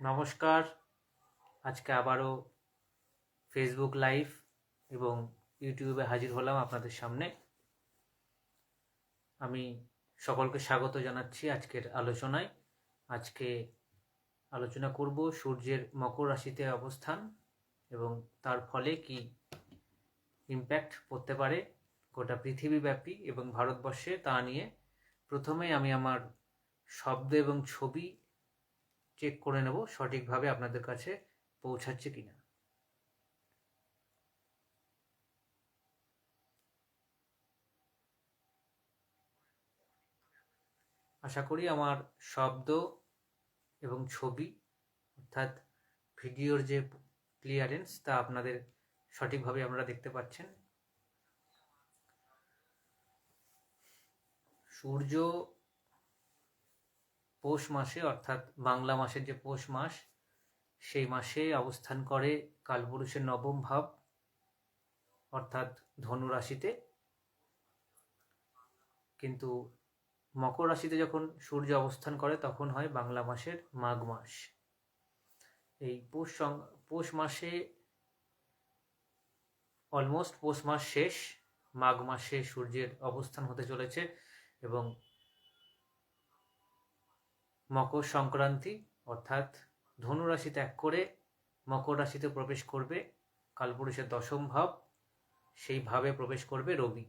নমস্কার। আজকে আবারও ফেসবুক লাইভ এবং ইউটিউবে হাজির হলাম আপনাদের সামনে। আমি সকলকে স্বাগত জানাচ্ছি আজকের আলোচনায়। আজকে আলোচনা করব সূর্যের মকর রাশিতে অবস্থান এবং তার ফলে কি ইম্প্যাক্ট পড়তে পারে গোটা পৃথিবীব্যাপী এবং ভারতবর্ষে তা নিয়ে। প্রথমে আমি আমার শব্দ এবং ছবি চেক করে নেব সঠিকভাবে আপনাদের কাছে পৌঁছাচ্ছে কিনা। আশা করি আমার শব্দ এবং ছবি, অর্থাৎ ভিডিওর যে ক্লিয়ারেন্স তা আপনাদের সঠিকভাবে আপনারা দেখতে পাচ্ছেন। সূর্য পৌষ মাসে, অর্থাৎ বাংলা মাসের যে পৌষ মাস, সেই মাসে অবস্থান করে কালপুরুষের নবম ভাব, অর্থাৎ ধনু রাশিতে। কিন্তু মকর রাশিতে যখন সূর্য অবস্থান করে, তখন হয় বাংলা মাসের মাঘ মাস। এই পৌষ পৌষ মাসে অলমোস্ট পৌষ মাস শেষ, মাঘ মাসে সূর্যের অবস্থান হতে চলেছে এবং মকর সংক্রান্তি, অর্থাৎ ধনু রাশি ত্যাগ করে মকর রাশিতে প্রবেশ করবে, কালপুরুষের দশম ভাব, সেই ভাবে প্রবেশ করবে রবি।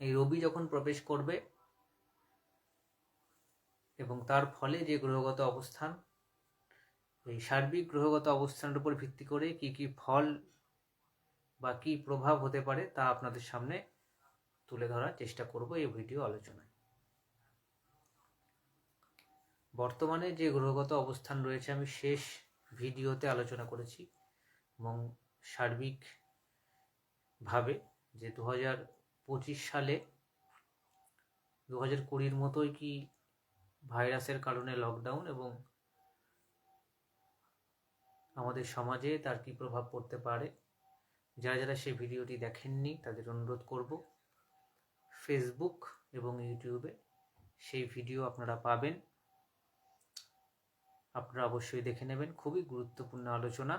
এই রবি যখন প্রবেশ করবে এবং তার ফলে যে গ্রহগত অবস্থান, এই সার্বিক গ্রহগত অবস্থানের উপর ভিত্তি করে কি কি ফল বা কি প্রভাব হতে পারে তা আপনাদের সামনে তুলে ধরার চেষ্টা করব এই ভিডিও আলোচনায়। বর্তমানে যে গ্রহগত অবস্থান রয়েছে, আমি শেষ ভিডিওতে আলোচনা করেছি এবং সার্বিকভাবে যে দু হাজার পঁচিশ সালে দু হাজার কুড়ির মতোই কি ভাইরাসের কারণে লকডাউন এবং আমাদের সমাজে তার কি প্রভাব পড়তে পারে, যারা যারা সেই ভিডিওটি দেখেননি তাদের অনুরোধ করব। ফেসবুক এবং ইউটিউবে সেই ভিডিও আপনারা পাবেন। আপনারা অবশ্যই দেখে নেবেন। খুবই গুরুত্বপূর্ণ আলোচনা।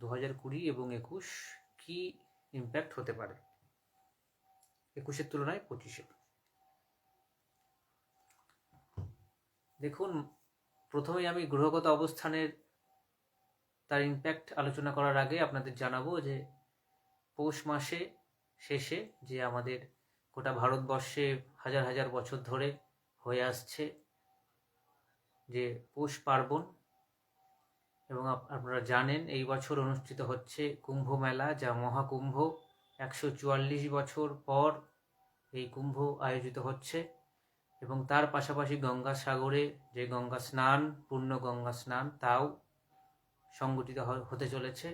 দু হাজার কুড়ি এবং একুশ কি ইম্প্যাক্ট হতে পারে? একুশের তুলনায় পঁচিশে। দেখুন প্রথমেই আমি গ্রহগত অবস্থানের তার ইম্প্যাক্ট আলোচনা করার আগে আপনাদের জানাব যে পৌষ মাসে শেষে যে আমাদের গোটা ভারতবর্ষে হাজার হাজার বছর ধরে হয়ে আসছে যে পৌষ পার্বণ এবং আপনারা জানেন এই বছর অনুষ্ঠিত হচ্ছে কুম্ভ মেলা, যা মহাকুম্ভ। একশো চুয়াল্লিশ বছর পর এই কুম্ভ আয়োজিত হচ্ছে এবং তার পাশাপাশি গঙ্গা সাগরে যে গঙ্গা স্নান, পূর্ণ গঙ্গা স্নান, তাও সংগঠিত হতে চলেছে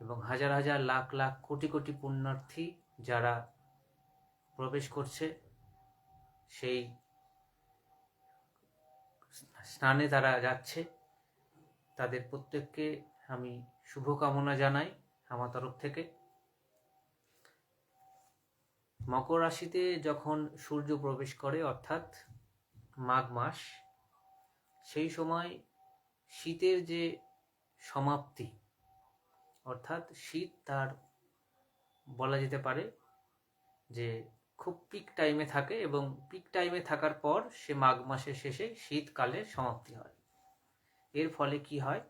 এবং হাজার হাজার লাখ লাখ কোটি কোটি পুণ্যার্থী যারা প্রবেশ করছে সেই স্নানে তারা যাচ্ছে, তাদের প্রত্যেককে আমি শুভকামনা জানাই আমার তরফ থেকে। মকর রাশিতে যখন সূর্য প্রবেশ করে, অর্থাৎ মাঘ মাস, সেই সময় শীতের যে সমাপ্তি, অর্থাৎ শীত তার বলা যেতে পারে যে খুব পিক টাইমে থাকে এবং পিক টাইমে থাকার পর সে মাঘ মাসের শেষে শীতকালের সমাপ্তি হয়। এর ফলে কি হয়?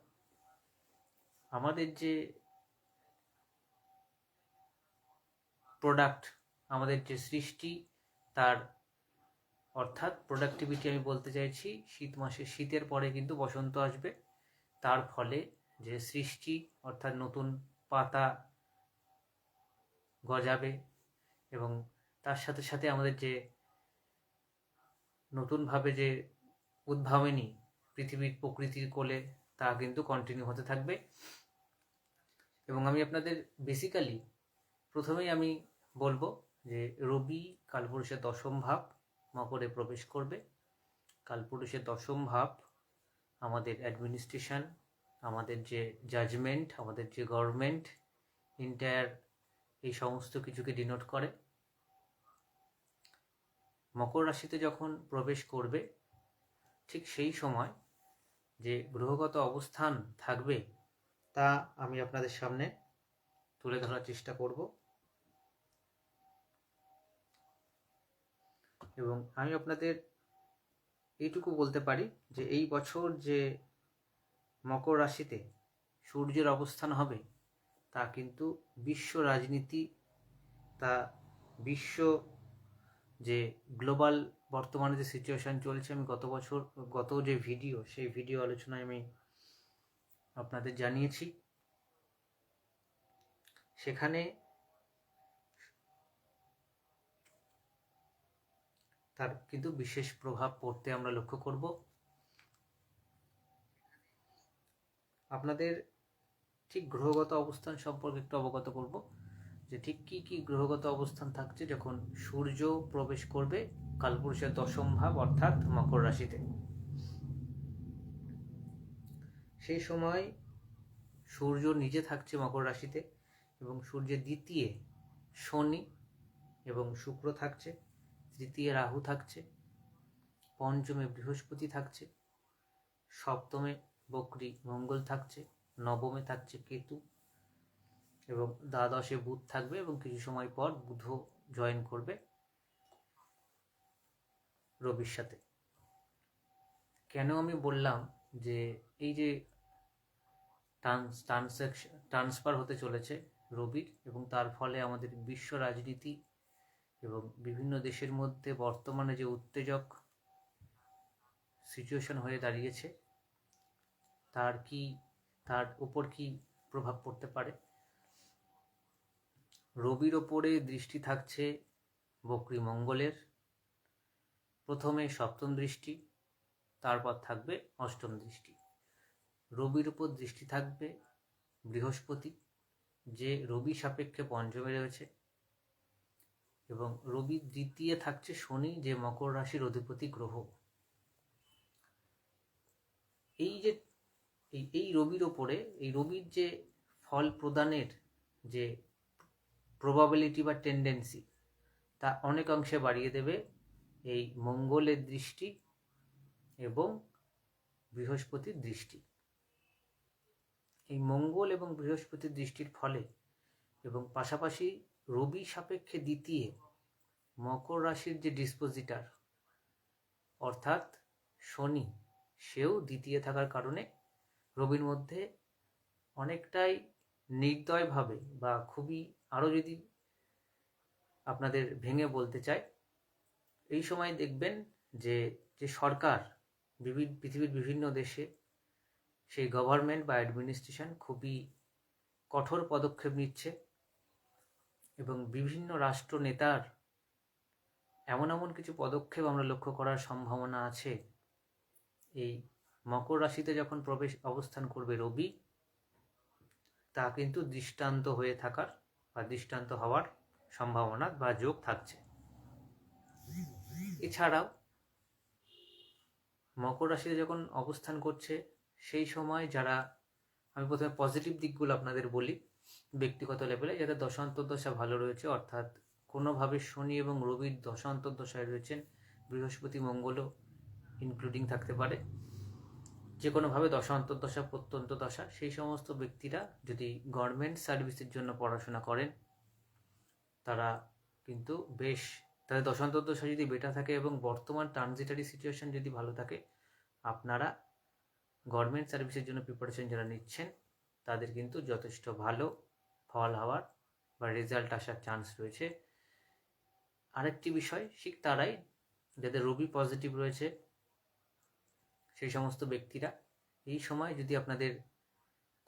আমাদের যে প্রোডাক্ট আমাদের যে সৃষ্টি, তার অর্থাৎ প্রোডাক্টিভিটি আমি বলতে চাইছি, শীত মাসে শীতের পরে কিন্তু বসন্ত আসবে। তার ফলে যে সৃষ্টি, অর্থাৎ নতুন পাতা গজাবে এবং তার সাথে সাথে আমাদের যে নতুনভাবে যে উদ্ভাবনী পৃথিবীর প্রকৃতির কোলে, তা কিন্তু কন্টিনিউ হতে থাকবে। এবং আমি আপনাদের বেসিক্যালি প্রথমেই আমি বলব যে রবি কালপুরুষের দশম ভাব মকরে প্রবেশ করবে। কালপুরুষের দশম ভাব আমাদের অ্যাডমিনিস্ট্রেশন আমাদের যে জাজমেন্ট আমাদের যে গভর্নমেন্ট ইন্টায়ার এই সমস্ত কিছুকে ডিনোট করে। মকর রাশিতে যখন প্রবেশ করবে, ঠিক সেই সময় যে গ্রহগত অবস্থান থাকবে, তা আমি আপনাদের সামনে তুলে ধরার চেষ্টা করব। এবং আমি আপনাদের এইটুকু বলতে পারি যে এই বছর যে মকর রাশিতে সূর্যের অবস্থান হবে, তা কিন্তু বিশ্ব রাজনীতি, তা বিশ্ব যে গ্লোবাল বর্তমানে যে সিচুয়েশন চলছে, আমি গত বছর, গত যে ভিডিও সেই ভিডিও আলোচনায় আমি আপনাদের জানিয়েছি। সেখানে তার কিন্তু বিশেষ প্রভাব পড়তে আমরা লক্ষ্য করব। আপনাদের ঠিক গ্রহগত অবস্থান সম্পর্কে একটু অবগত করব। যে ঠিক কি কি গ্রহগত অবস্থান থাকছে যখন সূর্য প্রবেশ করবে কালপুরুষের দশম ভাব অর্থাৎ মকর রাশিতে। সেই সময় সূর্য নিজে থাকছে মকর রাশিতে এবং সূর্যের দ্বিতীয় শনি এবং শুক্র থাকছে, তৃতীয় রাহু থাকছে, পঞ্চমে বৃহস্পতি থাকছে, সপ্তমে বকরি মঙ্গল থাকছে, নবমে থাকছে কেতু এবং দ্বাদশে বুধ থাকবে এবং কিছু সময় পর বুধ জয়েন করবে রবির সাথে। কেন আমি বললাম যে এই যে ট্রান্সফার হতে চলেছে রবির এবং তার ফলে আমাদের বিশ্ব রাজনীতি এবং বিভিন্ন দেশের মধ্যে বর্তমানে যে উত্তেজক সিচুয়েশন হয়ে দাঁড়িয়েছে, তার কি, তার উপর কি প্রভাব পড়তে পারে? রবির ওপরে দৃষ্টি থাকছে বকরি মঙ্গলের। প্রথমে সপ্তম দৃষ্টি, তারপর থাকবে অষ্টম দৃষ্টি। রবির উপর দৃষ্টি থাকবে বৃহস্পতি, যে রবি সাপেক্ষে পঞ্চমে রয়েছে। এবং রবি দ্বিতীয় থাকছে শনি, যে মকর রাশির অধিপতি গ্রহ। এই যে এই রবির ওপরে, এই রবির যে ফল প্রদানের যে প্রবাবিলিটি বা টেন্ডেন্সি তা অনেক অংশে বাড়িয়ে দেবে এই মঙ্গলের দৃষ্টি এবং বৃহস্পতির দৃষ্টি। এই মঙ্গল এবং বৃহস্পতির দৃষ্টির ফলে এবং পাশাপাশি রবি সাপেক্ষে দ্বিতীয় মকর রাশির যে ডিসপোজিটার অর্থাৎ শনি, সেও দ্বিতীয় থাকার কারণে রবির মধ্যে অনেকটাই নির্দয়ভাবে বা খুবই আরও যদি আপনাদের ভেঙে বলতে চাই, এই সময় দেখবেন যে যে সরকার বিভিন্ন পৃথিবীর বিভিন্ন দেশে সেই গভর্নমেন্ট বা অ্যাডমিনিস্ট্রেশন খুবই কঠোর পদক্ষেপ নিচ্ছে এবং বিভিন্ন রাষ্ট্র নেতার এমন এমন কিছু পদক্ষেপ আমরা লক্ষ্য করার সম্ভাবনা আছে। এই মকর রাশিতে যখন প্রবেশ, অবস্থান করবে রবি, তা কিন্তু দৃষ্টান্ত হয়ে থাকার বা দৃষ্টান্ত হওয়ার সম্ভাবনা বা যোগ থাকছে। এছাড়াও, মকর রাশিতে যখন অবস্থান করছে, সেই সময় যারা, আমি প্রথমে পজিটিভ দিকগুলো আপনাদের বলি, ব্যক্তিগত লেভেলে যাদের দশা ভালো রয়েছে, অর্থাৎ কোনোভাবে শনি এবং রবির দশায় রয়েছেন, বৃহস্পতি, মঙ্গলও ইনক্লুডিং থাকতে পারে। যে কোনোভাবে দশা, অন্তর্দশা প্রত্যন্ত দশা সেই সমস্ত ব্যক্তিরা যদি গভর্নমেন্ট সার্ভিসের জন্য পড়াশোনা করেন, তারা কিন্তু বেশ, তাদের দশান্তর্দশা যদি বেটা থাকে এবং বর্তমান ট্রানজিটারি সিচুয়েশন যদি ভালো থাকে, আপনারা গভর্নমেন্ট সার্ভিসের জন্য প্রিপারেশন যারা নিচ্ছেন, তাদের কিন্তু যথেষ্ট ভালো ফল হওয়ার বা রেজাল্ট আসার চান্স রয়েছে। আরেকটি বিষয় ঠিক তারাই যাদের রবি পজিটিভ রয়েছে সেই সমস্ত ব্যক্তিরা, এই সময় যদি আপনাদের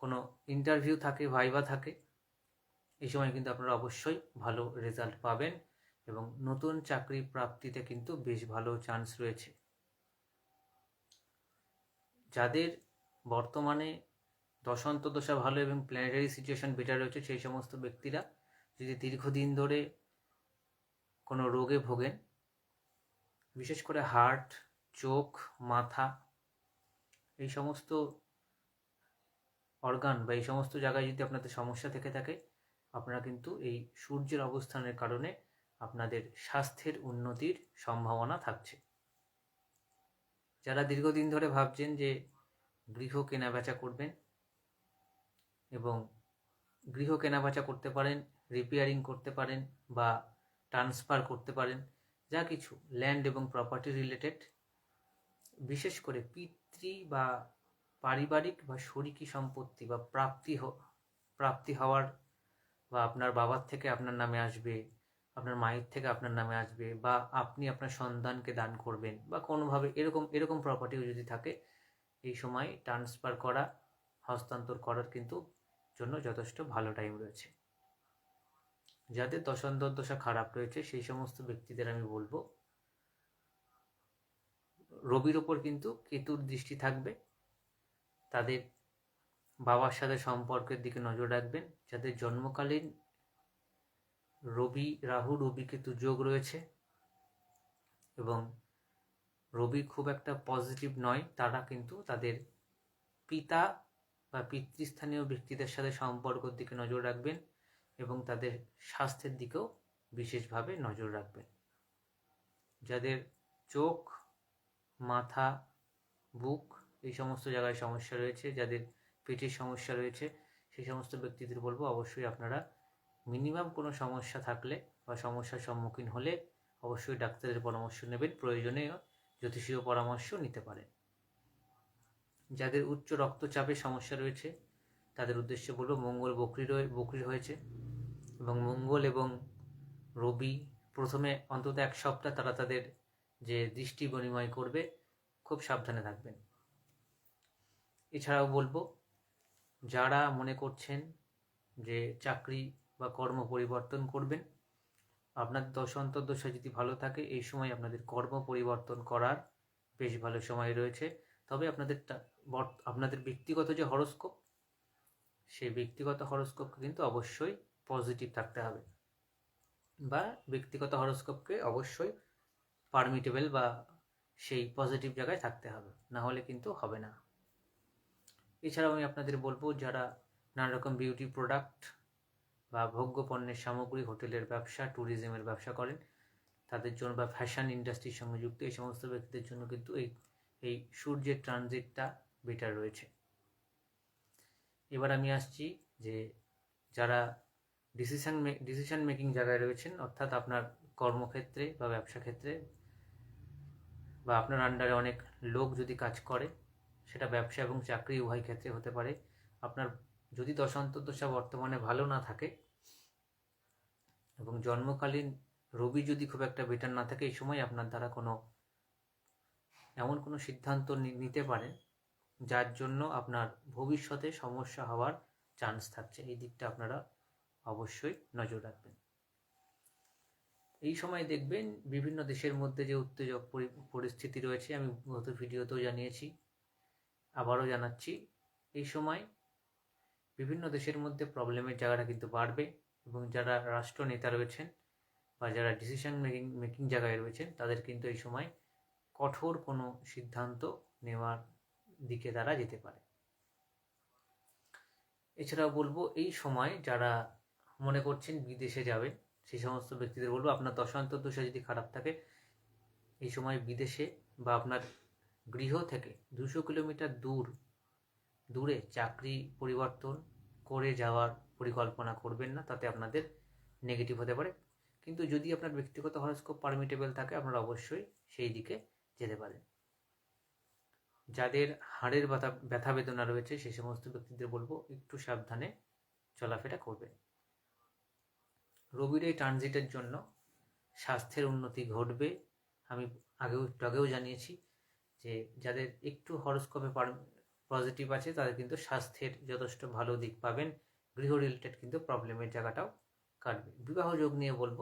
কোনো ইন্টারভিউ থাকে ভাইবা থাকে, এই সময় কিন্তু আপনারা অবশ্যই ভালো রেজাল্ট পাবেন এবং নতুন চাকরি প্রাপ্তিতে কিন্তু বেশ ভালো চান্স রয়েছে। যাদের বর্তমানে দশান্ত দশা ভালো এবং প্ল্যানেটারি সিচুয়েশন বেটার রয়েছে, সেই সমস্ত ব্যক্তিরা যদি দীর্ঘদিন ধরে কোনো রোগে ভোগেন, বিশেষ করে হার্ট চোখ, মাথা এই সমস্ত অর্গান বা এই সমস্ত জায়গায় যদি আপনাদের সমস্যা থেকে থাকে, আপনারা কিন্তু এই সূর্যের অবস্থানের কারণে আপনাদের স্বাস্থ্যের উন্নতির সম্ভাবনা থাকছে। যারা দীর্ঘদিন ধরে ভাবছেন যে গৃহ কেনাবেচা করবেন এবং গৃহ কেনাবেচা করতে পারেন রিপেয়ারিং করতে পারেন বা ট্রান্সফার করতে পারেন, যা কিছু ল্যান্ড এবং প্রপার্টি রিলেটেড বিশেষ করে পিতৃ বা পারিবারিক বা শরিকি সম্পত্তি বা প্রাপ্তি প্রাপ্তি হওয়ার বা আপনার বাবার থেকে আপনার নামে আসবে, আপনার মায়ের থেকে আপনার নামে আসবে বা আপনি আপনার সন্তানকে দান করবেন বা কোনোভাবে এরকম এরকম প্রপার্টিও যদি থাকে, এই সময় ট্রান্সফার করা, হস্তান্তর করার কিন্তু জন্য যথেষ্ট ভালো টাইম রয়েছে। যাদের দশান্তর দশা খারাপ রয়েছে, সেই সমস্ত ব্যক্তিদের আমি বলব রবির ওপর কিন্তু কেতুর দৃষ্টি থাকবে। তাদের বাবার সাথে সম্পর্কের দিকে নজর রাখবেন। যাদের জন্মকালীন রবি, রাহু, রবি কেতু যোগ রয়েছে এবং রবি খুব একটা পজিটিভ নয়, তারা কিন্তু তাদের পিতা বা পিতৃস্থানীয় ব্যক্তিদের সাথে সম্পর্কের দিকে নজর রাখবেন এবং তাদের স্বাস্থ্যের দিকেও বিশেষভাবে নজর রাখবেন। যাদের চোখ মাথা, বুক এই সমস্ত জায়গায় সমস্যা রয়েছে, যাদের পেটের সমস্যা রয়েছে, সেই সমস্ত ব্যক্তিদের বলব অবশ্যই আপনারা মিনিমাম কোনো সমস্যা থাকলে বা সমস্যার সম্মুখীন হলে অবশ্যই ডাক্তারের পরামর্শ নেবেন প্রয়োজনে জ্যোতিষীয় পরামর্শ নিতে পারেন। যাদের উচ্চ রক্তচাপের সমস্যা রয়েছে, তাদের উদ্দেশ্যে বলব মঙ্গল বকরি বকরি হয়েছে এবং মঙ্গল এবং রবি প্রথমে অন্তত এক সপ্তাহ তারা তাদের যে দৃষ্টি বিনিময় করবে, খুব সাবধানে থাকবেন। এছাড়াও বলব, যারা মনে করছেন যে চাকরি বা কর্ম পরিবর্তন করবেন, আপনার দশ অন্তর্দশা যদি ভালো থাকে, এই সময় আপনাদের কর্ম পরিবর্তন করার বেশ ভালো সময় রয়েছে। তবে আপনাদের আপনাদের ব্যক্তিগত যে হরস্কোপ, সেই ব্যক্তিগত হরস্কোপকে কিন্তু অবশ্যই পজিটিভ থাকতে হবে। বা ব্যক্তিগত হরস্কোপকে অবশ্যই পারমিটেবল বা সেই পজিটিভ জায়গায় থাকতে হবে। না হলে কিন্তু হবে না। এছাড়াও আমি আপনাদের বলব, যারা নানা রকম বিউটি প্রোডাক্ট বা ভোগ্য পণ্যের সামগ্রী, হোটেলের ব্যবসা ট্যুরিজমের ব্যবসা করেন, তাদের জন্য বা ফ্যাশন ইন্ডাস্ট্রির সঙ্গে যুক্ত, এই সমস্ত ব্যক্তিদের জন্য কিন্তু এই এই সূর্যের ট্রানজিটটা বেটার রয়েছে। এবার আমি আসছি যে যারা ডিসিশন ডিসিশন মেকিং জায়গায় রয়েছেন, অর্থাৎ আপনার কর্মক্ষেত্রে বা ব্যবসা ক্ষেত্রে বা আপনার আন্ডারে অনেক লোক যদি কাজ করে, সেটা ব্যবসা এবং চাকরি উভয় ক্ষেত্রে হতে পারে। আপনার যদি দশান্তর্দশা বর্তমানে ভালো না থাকে এবং জন্মকালীন রবি যদি খুব একটা বেটার না থাকে, এই সময় আপনার দ্বারা কোনো, এমন কোনো সিদ্ধান্ত নিতে পারেন, যার জন্য আপনার ভবিষ্যতে সমস্যা হওয়ার চান্স থাকছে। এই দিকটা আপনারা অবশ্যই নজর রাখবেন। এই সময় দেখবেন বিভিন্ন দেশের মধ্যে যে উত্তেজক পরি- পরিস্থিতি রয়েছে, আমি গত ভিডিওতেও জানিয়েছি, আবারও জানাচ্ছি, এই সময় বিভিন্ন দেশের মধ্যে প্রবলেমের জায়গাটা কিন্তু বাড়বে এবং যারা রাষ্ট্রনেতা রয়েছেন বা যারা ডিসিশন মেকিং মেকিং জায়গায় রয়েছেন, তাদের কিন্তু এই সময় কঠোর কোনো সিদ্ধান্ত নেওয়ার দিকে তারা যেতে পারে। এছাড়াও বলব, এই সময় যারা মনে করছেন বিদেশে যাবেন সেই সমস্ত ব্যক্তিদের বলব, আপনার দশান্তর দশা যদি খারাপ থাকে, এই সময় বিদেশে বা আপনার গৃহ থেকে দুশো কিলোমিটার দূর, দূরে চাকরি পরিবর্তন করে যাওয়ার পরিকল্পনা করবেন না, তাতে আপনাদের নেগেটিভ হতে পারে। কিন্তু যদি আপনার ব্যক্তিগত হরস্কোপ পারমিটেবল থাকে, আপনারা অবশ্যই সেই দিকে যেতে পারেন। যাদের হাড়ের ব্যথা ব্যথা বেদনা রয়েছে সেই সমস্ত ব্যক্তিদের বলব, একটু সাবধানে চলাফেরা করবেন। রবির এই ট্রানজিটের জন্য স্বাস্থ্যের উন্নতি ঘটবে। আমি আগেও, একটু আগেও জানিয়েছি যে যাদের একটু হরস্কোপে পজিটিভ আছে, তাদের কিন্তু স্বাস্থ্যের যথেষ্ট ভালো দিক পাবেন। গৃহ রিলেটেড কিন্তু প্রবলেমের জায়গাটাও কাটবে। বিবাহ যোগ নিয়ে বলব,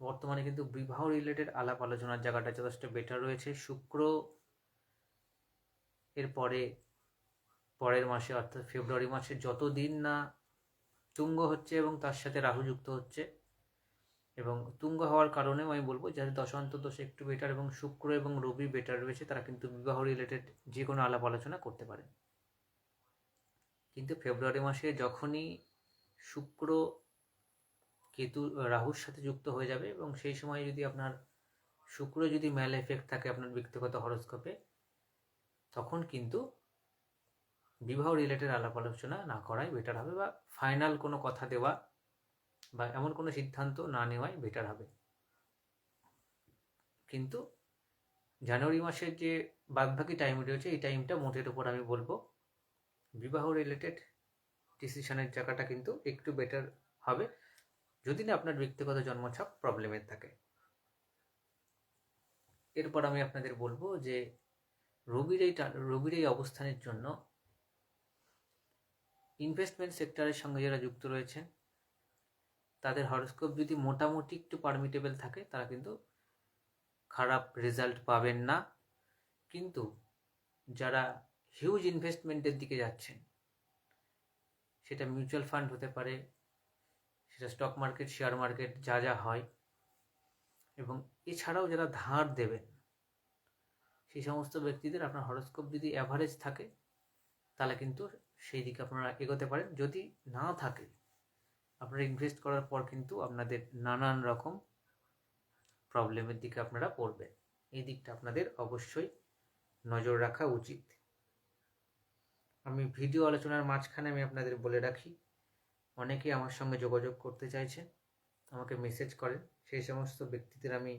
বর্তমানে কিন্তু বিবাহ রিলেটেড আলাপ আলোচনার জায়গাটা যথেষ্ট বেটার রয়েছে। শুক্র এর পরে, পরের মাসে অর্থাৎ ফেব্রুয়ারি মাসে যত দিন না তুঙ্গ হচ্ছে এবং তার সাথে রাহু যুক্ত হচ্ছে। এবং তুঙ্গ হওয়ার কারণেও আমি বলব যাদের দশান্ত দোষ একটু বেটার এবং শুক্র এবং রবি বেটার রয়েছে, তারা কিন্তু বিবাহ রিলেটেড যে কোনো আলাপ আলোচনা করতে পারে কিন্তু ফেব্রুয়ারি মাসে যখনই শুক্র কেতু, রাহুর সাথে যুক্ত হয়ে যাবে এবং সেই সময় যদি আপনার শুক্র যদি ম্যাল এফেক্ট থাকে আপনার ব্যক্তিগত হরস্কোপে তখন কিন্তু বিবাহ রিলেটেড আলাপ আলোচনা না করাই বেটার হবে বা ফাইনাল কোনো কথা দেওয়া বা এমন কোনো সিদ্ধান্ত না নেওয়াই বেটার হবে। কিন্তু জানুয়ারি মাসের যে বাদবাকি টাইম রয়েছে, এই টাইমটা মোটের উপর আমি বলব। বিবাহ রিলেটেড ডিসিশনের জায়গাটা কিন্তু একটু বেটার হবে। যদি না আপনার ব্যক্তিগত জন্মছক প্রবলেমের থাকে। এরপর আমি আপনাদের বলব যে রবির এই রবির এই অবস্থানের জন্য ইনভেস্টমেন্ট সেক্টরের সঙ্গে যারা যুক্ত রয়েছেন, তাদের হরস্কোপ যদি মোটামুটি একটু পারমিটেবল থাকে, তারা কিন্তু খারাপ রেজাল্ট পাবেন না। কিন্তু যারা হিউজ ইনভেস্টমেন্টের দিকে যাচ্ছেন, সেটা মিউচুয়াল ফান্ড হতে পারে, সেটা স্টক মার্কেট শেয়ার মার্কেট যা যা হয়, এবং এছাড়াও যারা ধার দেবেন, সেই সমস্ত ব্যক্তিদের আপনার হরস্কোপ যদি অ্যাভারেজ থাকে তাহলে কিন্তু সেই দিকে আপনারা এগোতে পারেন। যদি না থাকে, আপনারা ইনভেস্ট করার পর কিন্তু আপনাদের নানান রকম প্রবলেমের দিকে আপনারা পড়বেন। এই দিকটা আপনাদের অবশ্যই নজর রাখা উচিত। আমি ভিডিও আলোচনার মাঝখানে আমি আপনাদের বলে রাখি, অনেকেই আমার সঙ্গে যোগাযোগ করতে চাইছেন, আমাকে মেসেজ করেন। সেই সমস্ত ব্যক্তিদের আমি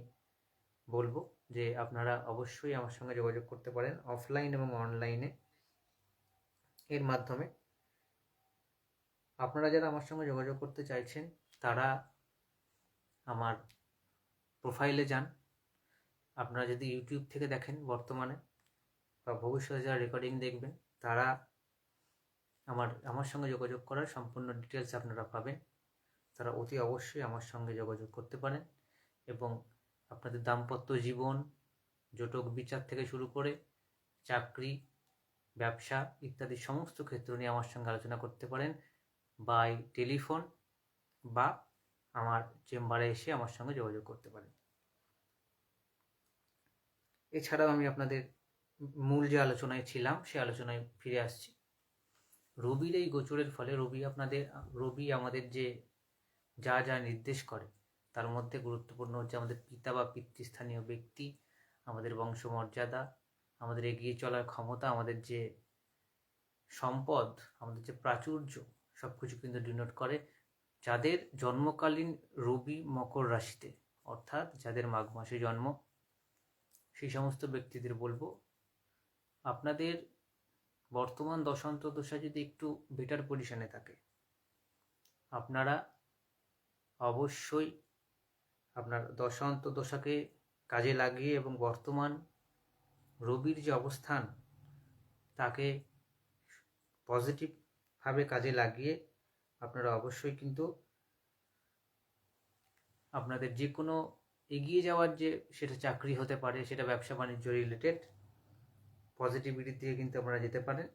বলব যে আপনারা অবশ্যই আমার সঙ্গে যোগাযোগ করতে পারেন অফলাইন এবং অনলাইনে এর মাধ্যমে। আপনারা যারা আমার সঙ্গে যোগাযোগ করতে চাইছেন, তারা আমার প্রোফাইলে যান। আপনারা যদি ইউটিউব থেকে দেখেন বর্তমানে বা ভবিষ্যতে যারা রেকর্ডিং দেখবেন, তারা আমার আমার সঙ্গে যোগাযোগ করার সম্পূর্ণ ডিটেলস আপনারা পাবেন। তারা অতি অবশ্যই আমার সঙ্গে যোগাযোগ করতে পারেন এবং আপনাদের দাম্পত্য জীবন, জটক বিচার থেকে শুরু করে চাকরি ব্যবসা ইত্যাদি সমস্ত ক্ষেত্র নিয়ে আমার সঙ্গে আলোচনা করতে পারেন বাই টেলিফোন বা আমার চেম্বারে এসে আমার সঙ্গে যোগাযোগ করতে পারেন। এছাড়াও আমি আপনাদের মূল যে আলোচনায় ছিলাম, সে আলোচনায় ফিরে আসছি। রবির এই গোচরের ফলে রবি আপনাদের, রবি আমাদের যে যা যা নির্দেশ করে, তার মধ্যে গুরুত্বপূর্ণ হচ্ছে আমাদের পিতা বা পিতৃস্থানীয় ব্যক্তি, আমাদের বংশমর্যাদা আমাদের এগিয়ে চলার ক্ষমতা, আমাদের যে সম্পদ, আমাদের যে প্রাচুর্য সব কিছু কিন্তু ডিনোট করে যাদের জন্মকালীন রবি মকর রাশিতে, অর্থাৎ যাদের মাঘ মাসে জন্ম, সেই সমস্ত ব্যক্তিদের বলব, আপনাদের বর্তমান দশান্ত দশা যদি একটু বেটার পজিশনে থাকে, আপনারা অবশ্যই আপনার দশান্ত দশাকে কাজে লাগিয়ে এবং বর্তমান রবির যে অবস্থান, তাকে পজিটিভভাবে কাজে লাগিয়ে আপনারা অবশ্যই কিন্তু আপনাদের যে কোনো এগিয়ে যাওয়ার যে, সেটা চাকরি হতে পারে, সেটা ব্যবসা বাণিজ্য রিলেটেড পজিটিভিটির দিকে কিন্তু আপনারা যেতে পারেন।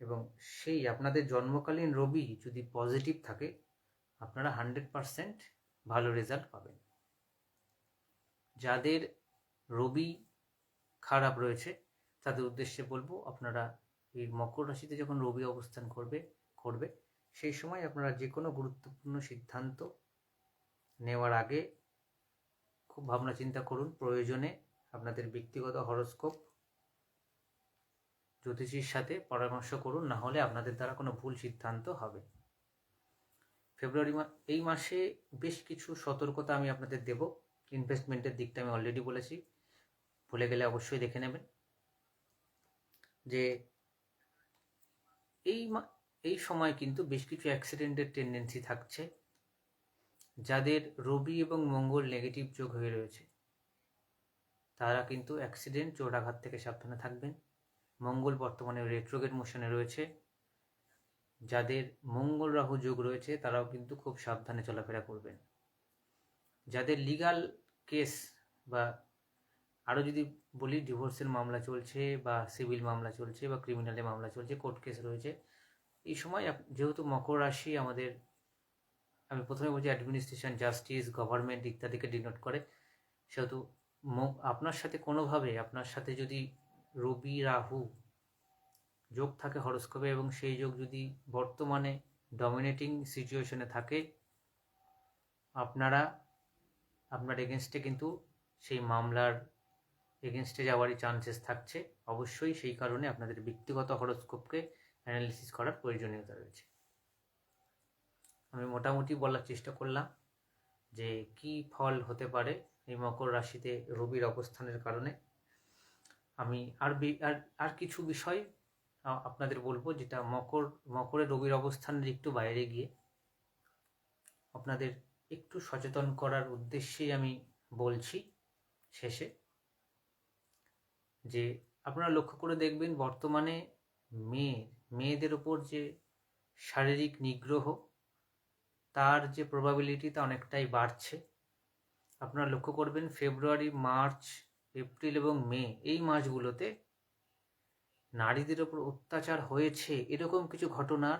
এবং সেই আপনাদের জন্মকালীন রবি যদি পজিটিভ থাকে, আপনারা হান্ড্রেড পারসেন্ট ভালো রেজাল্ট পাবেন। যাদের রবি খারাপ রয়েছে, তাদের উদ্দেশ্যে বলব আপনারা এই মকর রাশিতে যখন রবি অবস্থান করবে করবে, সেই সময় আপনারা যে কোনো গুরুত্বপূর্ণ সিদ্ধান্ত নেওয়ার আগে খুব ভাবনা চিন্তা করুন। প্রয়োজনে আপনাদের ব্যক্তিগত হরস্কোপ, জ্যোতিষীর সাথে পরামর্শ করুন, না হলে আপনাদের দ্বারা কোনো ভুল সিদ্ধান্ত হবে। ফেব্রুয়ারি এই মাসে বেশ কিছু সতর্কতা আমি আপনাদের দেব। ইনভেস্টমেন্টের দিকটা আমি অলরেডি বলেছি। ভুলে গেলে অবশ্যই দেখে নেবেন। যে এই এই সময় কিন্তু বেশ কিছু অ্যাক্সিডেন্টের টেন্ডেন্সি থাকছে, যাদের রবি এবং মঙ্গল নেগেটিভ যোগ হয়ে রয়েছে। তারা কিন্তু অ্যাক্সিডেন্ট চোরাঘাত থেকে সাবধানে থাকবেন। মঙ্গল বর্তমানে রেট্রোগেট মোশনে রয়েছে। যাদের মঙ্গল রাহু যোগ রয়েছে, তারাও কিন্তু খুব সাবধানে চলাফেরা করবেন। যাদের লিগাল কেস বা আরও যদি বলি ডিভোর্সের মামলা চলছে বা সিভিল মামলা চলছে বা ক্রিমিনালের মামলা চলছে কোর্ট কেস রয়েছে, এই সময় যেহেতু মকর রাশি আমাদের, আমি প্রথমে বলছি অ্যাডমিনিস্ট্রেশন জাস্টিস গভর্নমেন্ট ইত্যাদিকে ডিনোট করে, সেহেতু আপনার সাথে কোনোভাবে, আপনার সাথে যদি রবি, রাহু যোগ থাকে হরস্কোপে এবং সেই যোগ যদি বর্তমানে ডমিনেটিং সিচুয়েশনে থাকে, আপনারা, আপনার এগেনস্টে কিন্তু সেই মামলার এগেনস্টে যাওয়ারই চান্সেস থাকছে। অবশ্যই সেই কারণে আপনাদের ব্যক্তিগত হরস্কোপকে অ্যানালিসিস করার প্রয়োজনীয়তা রয়েছে। আমি মোটামুটি বলার চেষ্টা করলাম যে কি ফল হতে পারে এই মকর রাশিতে রবির অবস্থানের কারণে। আমি আর আর আর কিছু বিষয় আপনাদের বলব যেটা মকর, মকরে রবির অবস্থানের একটু বাইরে গিয়ে আপনাদের একটু সচেতন করার উদ্দেশ্যেই আমি বলছি শেষে। যে আপনারা লক্ষ্য করে দেখবেন বর্তমানে মেয়ে, মেয়েদের ওপর যে শারীরিক নিগ্রহ, তার যে প্রবাবিলিটি তা অনেকটাই বাড়ছে। আপনারা লক্ষ্য করবেন ফেব্রুয়ারি মার্চ এপ্রিল এবং মে এই মাসগুলোতে নারীদের ওপর অত্যাচার হয়েছে এরকম কিছু ঘটনার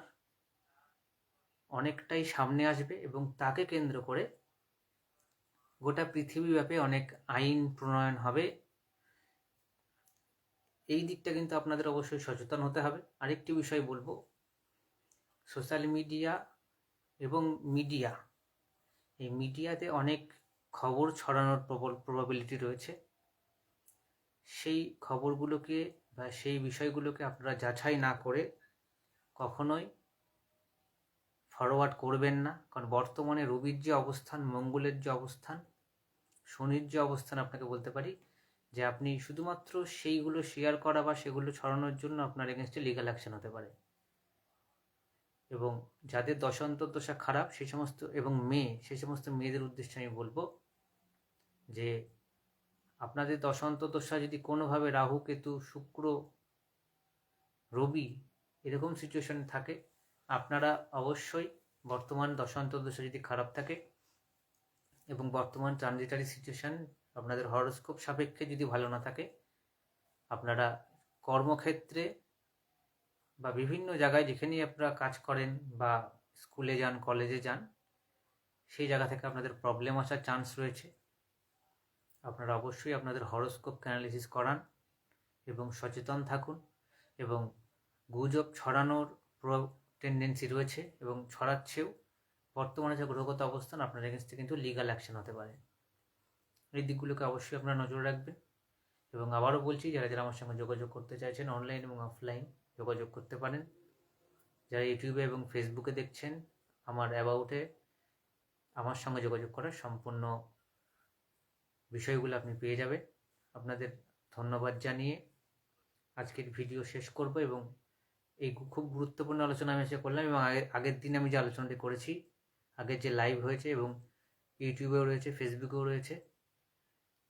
অনেকটাই সামনে আসবে এবং তাকে কেন্দ্র করে গোটা পৃথিবীব্যাপী অনেক আইন প্রণয়ন হবে। এই দিকটা কিন্তু আপনাদের অবশ্যই সচেতন হতে হবে। আরেকটি বিষয় বলব সোশ্যাল মিডিয়া এবং মিডিয়া এই মিডিয়াতে অনেক খবর ছড়ানোর প্রবল প্রবাবিলিটি রয়েছে। সেই খবরগুলোকে বা সেই বিষয়গুলোকে আপনারা যাচাই না করে কখনোই ফরওয়ার্ড করবেন না। কারণ বর্তমানে রবির যে অবস্থান, মঙ্গলের যে অবস্থান, শনির যে অবস্থান আপনাকে বলতে পারি যে আপনি শুধুমাত্র সেইগুলো শেয়ার করা বা সেগুলো ছড়ানোর জন্য আপনার এগেনস্টে লিগাল অ্যাকশন হতে পারে। এবং যাদের দশান্তর দশা খারাপ সেই সমস্ত এবং মেয়ে সেই সমস্ত মেয়েদের উদ্দেশ্যে আমি বলব যে আপনাদের দশান্তর দশা যদি কোনোভাবে রাহু, কেতু, শুক্র, রবি এরকম সিচুয়েশন থাকে, আপনারা অবশ্যই বর্তমান দশান্তর দশা যদি খারাপ থাকে এবং বর্তমান ট্রানজিটারি সিচুয়েশন আপনাদের হরস্কোপ সাপেক্ষে যদি ভালো না থাকে, আপনারা কর্মক্ষেত্রে বা বিভিন্ন জায়গায় যেখানেই আপনারা কাজ করেন বা স্কুলে যান, কলেজে যান, সেই জায়গা থেকে আপনাদের প্রবলেম আসার চান্স রয়েছে। আপনারা অবশ্যই আপনাদের হরস্কোপ অ্যানালিসিস করান এবং সচেতন থাকুন এবং গুজব ছড়ানোর টেন্ডেন্সি রয়েছে এবং ছড়াচ্ছেও। বর্তমানে যে গ্রহগত অবস্থান আপনার এগেনস্টে কিন্তু লিগাল অ্যাকশন হতে পারে। এই দিকগুলোকে অবশ্যই আপনারা নজর রাখবেন। এবং আবারও বলছি, যারা যারা আমার সঙ্গে যোগাযোগ করতে চাইছেন অনলাইন এবং অফলাইন যোগাযোগ করতে পারেন। যারা ইউটিউবে এবং ফেসবুকে দেখছেন, আমার অ্যাবাউটে আমার সঙ্গে যোগাযোগ করার সম্পূর্ণ বিষয়গুলো আপনি পেয়ে যাবেন। আপনাদের ধন্যবাদ জানিয়ে আজকের ভিডিও শেষ করব এবং এই খুব গুরুত্বপূর্ণ আলোচনা আমি এসে করলাম এবং আগের আগের দিন আমি যে আলোচনাটি করেছি, আগের যে লাইভ হয়েছে এবং ইউটিউবেও রয়েছে ফেসবুকেও রয়েছে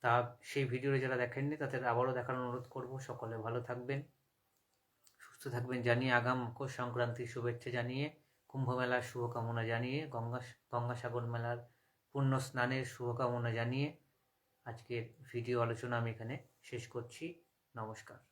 তা সেই ভিডিওটা যারা দেখেননি, তাদের আবারও দেখার অনুরোধ করব। সকলে ভালো থাকবেন, সুস্থ থাকবেন জানিয়ে আগাম মকর সংক্রান্তির শুভেচ্ছা জানিয়ে, কুম্ভ মেলার শুভকামনা জানিয়ে, গঙ্গা, গঙ্গাসাগর মেলার পুণ্য স্নানের শুভকামনা জানিয়ে আজকের ভিডিও আলোচনা আমি এখানে শেষ করছি। নমস্কার।